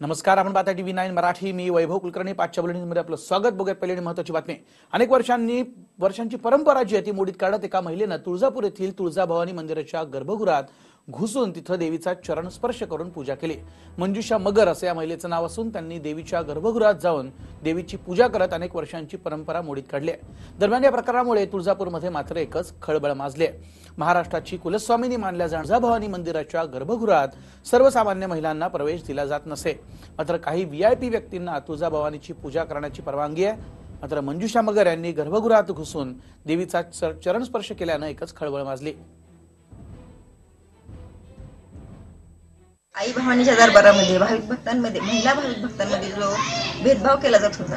नमस्कार आपण पाहता टीव्ही नाईन मराठी. मी वैभव कुलकर्णी. पाचच्या बुलेटिनमध्ये आपलं स्वागत. बघूयात पहिली आणि महत्वाची बातमी. अनेक वर्षांनी वर्षांची परंपरा जी आहे ती मोडीत काढत एका महिलेनं तुळजापूर येथील तुळजाभवानी मंदिराच्या गर्भगृहात घुसून तिथं देवीचा चरण स्पर्श करून पूजा केली. मंजुषा मगर असं या महिलेचं नाव असून त्यांनी देवीच्या गर्भगृहात जाऊन देवीची पूजा करत अनेक वर्षांची परंपरा मोडीत काढली दरम्यान या प्रकारामुळे तुळजापूरमध्ये मात्र एकच खळबळ माजली महाराष्ट्राची कुलस्वामिनी मानल्या जाणजा भवानी मंदिराच्या गर्भगृहात सर्वसामान्य महिलांना प्रवेश दिला जात नसे. मात्र काही व्हीआयपी व्यक्तींना तुळजाभवानीची पूजा करण्याची परवानगी आहे. मात्र मंजुषा मगर यांनी गर्भगृहात घुसून देवीचा चर- चरणस्पर्श केल्यानं एकच खळबळ माजली. आई भावानीच्या दरबारामध्ये भाविक भक्तांमध्ये महिला भाविक भक्तांमध्ये जो भेदभाव केला जात होता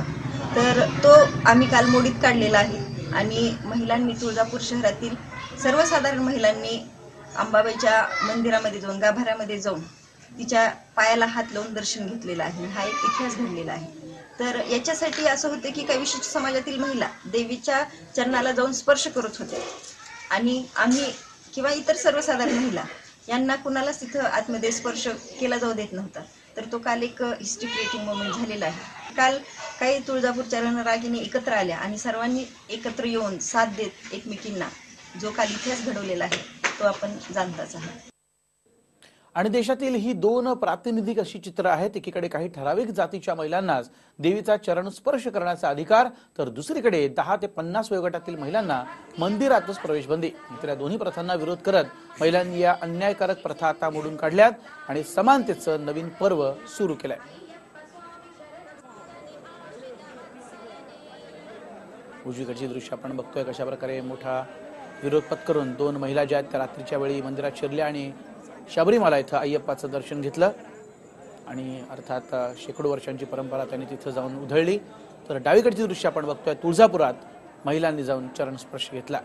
तर तो आम्ही काल मोडीत काढलेला आहे. आणि महिलांनी तुळजापूर शहरातील सर्वसाधारण महिलांनी अंबाबाईच्या मंदिरामध्ये जाऊन गाभाऱ्यामध्ये जाऊन तिच्या पायाला हात लावून दर्शन घेतलेलं आहे. हा एक इतिहास घडलेला आहे. तर याच्यासाठी असं होतं की काही विशिष्ट समाजातील महिला देवीच्या चरणाला जाऊन स्पर्श करत होत्या. आणि आम्ही किंवा इतर सर्वसाधारण महिला यांना कुणालाच तिथं आतमध्ये स्पर्श केला जाऊ देत नव्हता. तर तो काल एक हिस्ट्री क्रिएटिंग मोमेंट झालेला आहे. काल काही तुळजापूरच्या रणरागिणी एकत्र आल्या आणि सर्वांनी एकत्र येऊन साथ देत एकमेकींना जो काल इतिहास घडवलेला आहे तो आपण जाणताच आहात. आणि देशातील ही दोन प्रातिनिधिक अशी चित्र आहेत. एकीकडे काही ठराविक जातीच्या महिलांनाच देवीचा चरण स्पर्श करण्याचा अधिकार तर दुसरीकडे दहा ते पन्नास वयोगटातील महिलांना मंदिरातच प्रवेश बंदी या दोन्ही प्रथांना विरोध करत महिलांनी या अन्यायकारक प्रथा आता मोडून काढल्यात आणि समानतेचं नवीन पर्व सुरू केलंय. उजवीकडची दृश्य आपण बघतोय कशा प्रकारे मोठा विरोध पत्करून दोन महिला ज्या आहेत त्या रात्रीच्या वेळी मंदिरात शिरल्या आणि शबरीमाला इथं अय्यप्पाचं दर्शन घेतलं. आणि अर्थात शेकडो वर्षांची परंपरा त्यांनी तिथं जाऊन उधळली. तर डावीकडची दृश्य आपण बघतोय तुळजापुरात महिलांनी जाऊन चरण स्पर्श घेतला.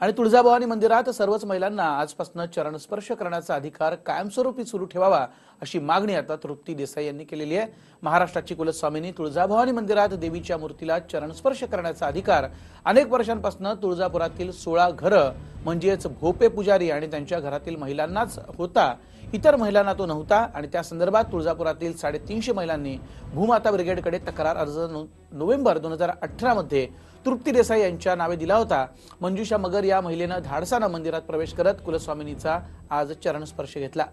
आणि तुळजाभवानी मंदिरात सर्वच महिलांना आजपासून चरणस्पर्श करण्याचा अधिकार कायमस्वरूपी सुरू ठेवावा अशी मागणी आता तृप्ती देसाई यांनी केलेली आहे. महाराष्ट्राची कुलस्वामींनी तुळजाभवानी मंदिरात देवीच्या मूर्तीला चरणस्पर्श करण्याचा अधिकार अनेक वर्षांपासून तुळजापुरातील सोळा घरं म्हणजेच भोपे पुजारी आणि त्यांच्या घरातील महिलांनाच होता. इतर महिलांना तो नव्हता आणि त्या संदर्भात तुळजापुरातील साडेतीनशे महिलांनी भूमाता ब्रिगेडकडे तक्रार अर्ज नोव्हेंबर दोन हजार अठरा मध्ये तृप्ती देसाई यांच्या नावे दिला होता. मंजुषा मगर या महिलेनं धाडसानं मंदिरात प्रवेश करत कुलस्वामिनीचा आज चरणस्पर्श घेतला.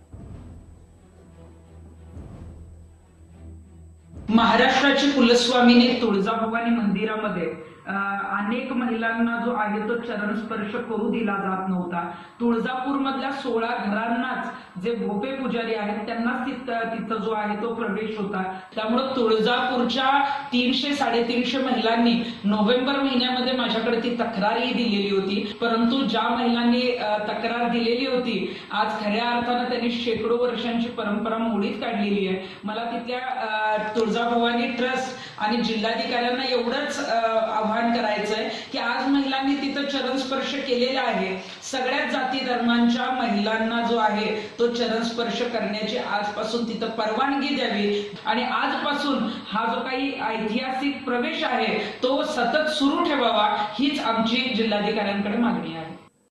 महाराष्ट्राची कुलस्वामीने तुळजाभवानी मंदिरामध्ये अनेक महिलांना जो आहे तो चरण स्पर्श करू दिला जात नव्हता. तुळजापूर मधल्या सोळा घरांनाच जे भोपे पुजारी आहेत त्यांनाच तिथं तिथं जो आहे तो प्रवेश होता. त्यामुळं तुळजापूरच्या तीनशे साडेतीनशे महिलांनी नोव्हेंबर महिन्यामध्ये माझ्याकडे ती तक्रारही दिलेली होती. परंतु ज्या महिलांनी तक्रार दिलेली होती आज खऱ्या अर्थानं त्यांनी शेकडो वर्षांची परंपरा मोडीत काढलेली आहे. मला तिथल्या अं, तुळजाभवानी ट्रस्ट आणि जिल्हाधिकाऱ्यांना एवढंच आव्हान आवाहन करायचंय की आज महिलांनी तिथं चरणस्पर्श केलेला आहे. सगळ्याच जाती धर्मांच्या महिलांना जो आहे तो चरणस्पर्श करण्याची आजपासून तिथं परवानगी द्यावी. आणि आजपासून हा जो काही ऐतिहासिक प्रवेश आहे तो सतत सुरू ठेवावा हीच आमची जिल्हाधिकाऱ्यांकडे मागणी आहे.